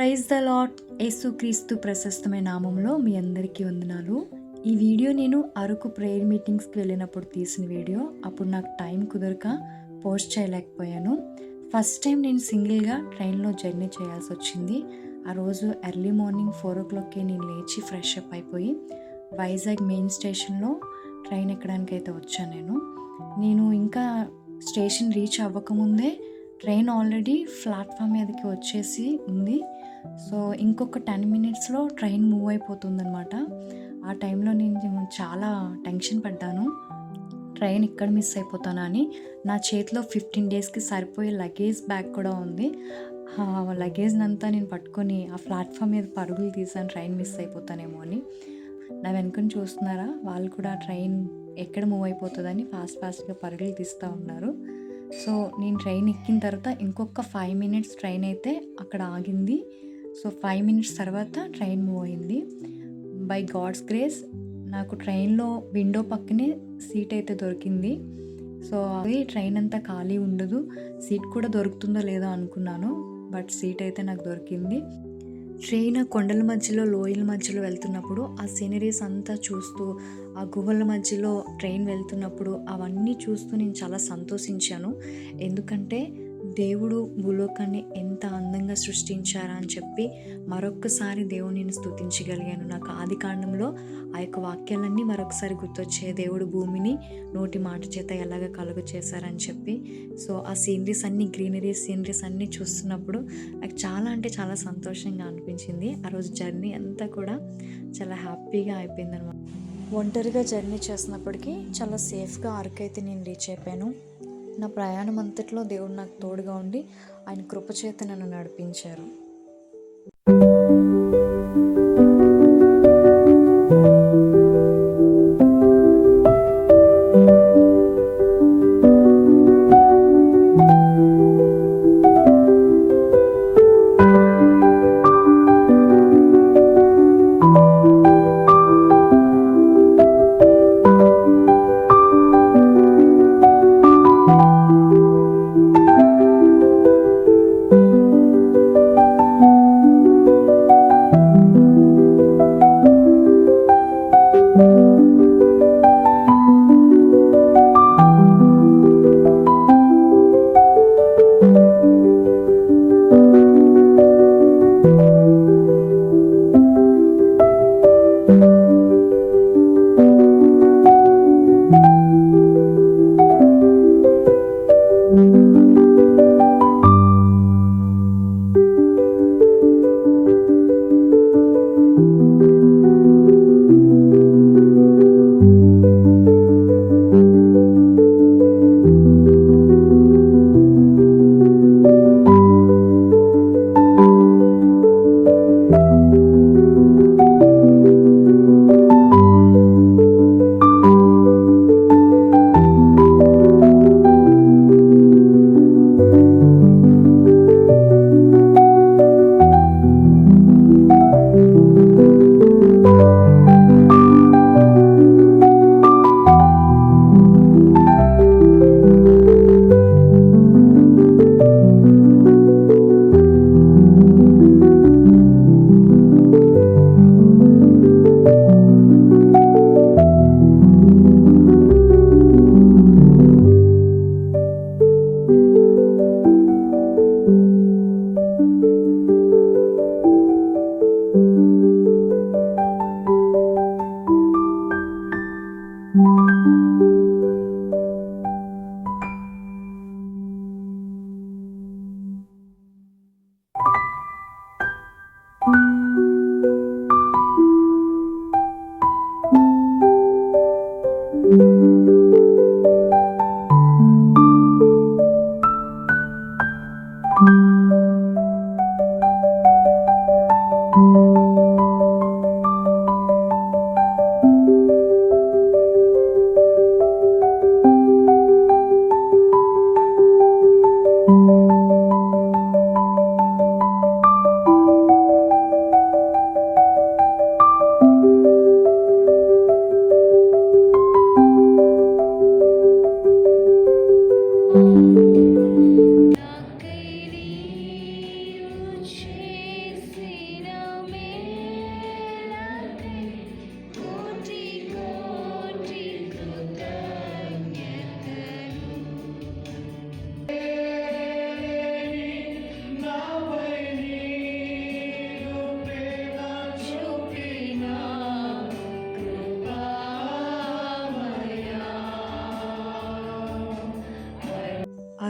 Praise the lot యేసుక్రీస్తు ప్రశస్తమైన నామంలో మీ అందరికీ వందనాలు. ఈ వీడియో నేను అరకు ప్రేయర్ మీటింగ్స్కి వెళ్ళినప్పుడు తీసిన వీడియో. అప్పుడు నాకు టైం కుదరక పోస్ట్ చేయలేకపోయాను. ఫస్ట్ టైం నేను సింగిల్గా ట్రైన్లో జర్నీ చేయాల్సి వచ్చింది. ఆ రోజు ఎర్లీ మార్నింగ్ ఫోర్ ఓ క్లాక్కి నేను లేచి ఫ్రెష్ అప్ అయిపోయి వైజాగ్ మెయిన్ స్టేషన్లో ట్రైన్ ఎక్కడానికి అయితే వచ్చాను నేను. నేను ఇంకా స్టేషన్ రీచ్ అవ్వకముందే ట్రైన్ ఆల్రెడీ ప్లాట్ఫామ్ మీదకి వచ్చేసి ఉంది. సో ఇంకొక టెన్ మినిట్స్లో ట్రైన్ మూవ్ అయిపోతుందనమాట ఆ టైంలో నేను చాలా టెన్షన్ పడ్డాను. ట్రైన్ ఇక్కడ మిస్ అయిపోతానా అని. నా చేతిలో ఫిఫ్టీన్ డేస్కి సరిపోయే లగేజ్ బ్యాగ్ కూడా ఉంది. ఆ లగేజ్ అంతా నేను పట్టుకొని ఆ ప్లాట్ఫామ్ మీద పరుగులు తీసాను ట్రైన్ మిస్ అయిపోతానేమో అని. నా వెనుకని చూస్తున్నారా? వాళ్ళు కూడా ట్రైన్ ఎక్కడ మూవ్ అయిపోతుందని ఫాస్ట్ ఫాస్ట్గా పరుగులు తీస్తూ ఉన్నారు. సో నేను ట్రైన్ ఎక్కిన తర్వాత ఇంకొక ఫైవ్ మినిట్స్ ట్రైన్ అయితే అక్కడ ఆగింది. సో ఫైవ్ మినిట్స్ తర్వాత ట్రైన్ మూవ్ అయింది. బై గాడ్స్ గ్రేస్ నాకు ట్రైన్లో విండో పక్కనే సీట్ అయితే దొరికింది. సో అది ట్రైన్ అంతా ఖాళీ ఉండదు. సీట్ కూడా దొరుకుతుందో లేదో అనుకున్నాను బట్ సీట్ అయితే నాకు దొరికింది. ట్రైన్ కొండల మధ్యలో లోయల మధ్యలో వెళ్తున్నప్పుడు ఆ సీనరీస్ అంతా చూస్తూ ఆ గుహల మధ్యలో ట్రైన్ వెళ్తున్నప్పుడు అవన్నీ చూస్తూ నేను చాలా సంతోషించాను. ఎందుకంటే దేవుడు భూలోకాన్ని ఎంత అందంగా సృష్టించారా అని చెప్పి మరొక్కసారి దేవుడిని స్తుతించగలిగాను. నాకు ఆది కాండంలో ఆ యొక్క వాక్యాలన్నీ మరొకసారి గుర్తొచ్చే దేవుడు భూమిని నోటి మాట చేత ఎలాగ కలుగు చేశారని చెప్పి. సో ఆ సీనరీస్ అన్ని గ్రీనరీ సీనరీస్ అన్నీ చూస్తున్నప్పుడు నాకు చాలా అంటే చాలా సంతోషంగా అనిపించింది. ఆ రోజు జర్నీ అంతా కూడా చాలా హ్యాపీగా అయిపోయింది అనమాట ఒంటరిగా జర్నీ చేసినప్పటికీ చాలా సేఫ్గా అరకు అయితే నేను రీచ్ అయిపోయాను. నా ప్రయాణం అంతట్లో దేవుడు నాకు తోడుగా ఉండి ఆయన కృపచేత నన్ను నడిపించారు.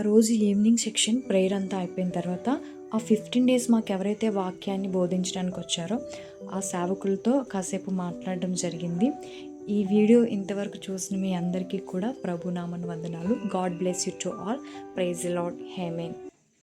రోజు ఈవినింగ్ సెక్షన్ ప్రేయర్ అంతా అయిపోయిన తర్వాత ఆ ఫిఫ్టీన్ డేస్ మాకు ఎవరైతే వాక్యాన్ని బోధించడానికి వచ్చారో ఆ సేవకులతో కాసేపు మాట్లాడడం జరిగింది. ఈ వీడియో ఇంతవరకు చూసిన మీ అందరికీ కూడా ప్రభునామన్ వందనాలు. God bless you to all praise Lord amen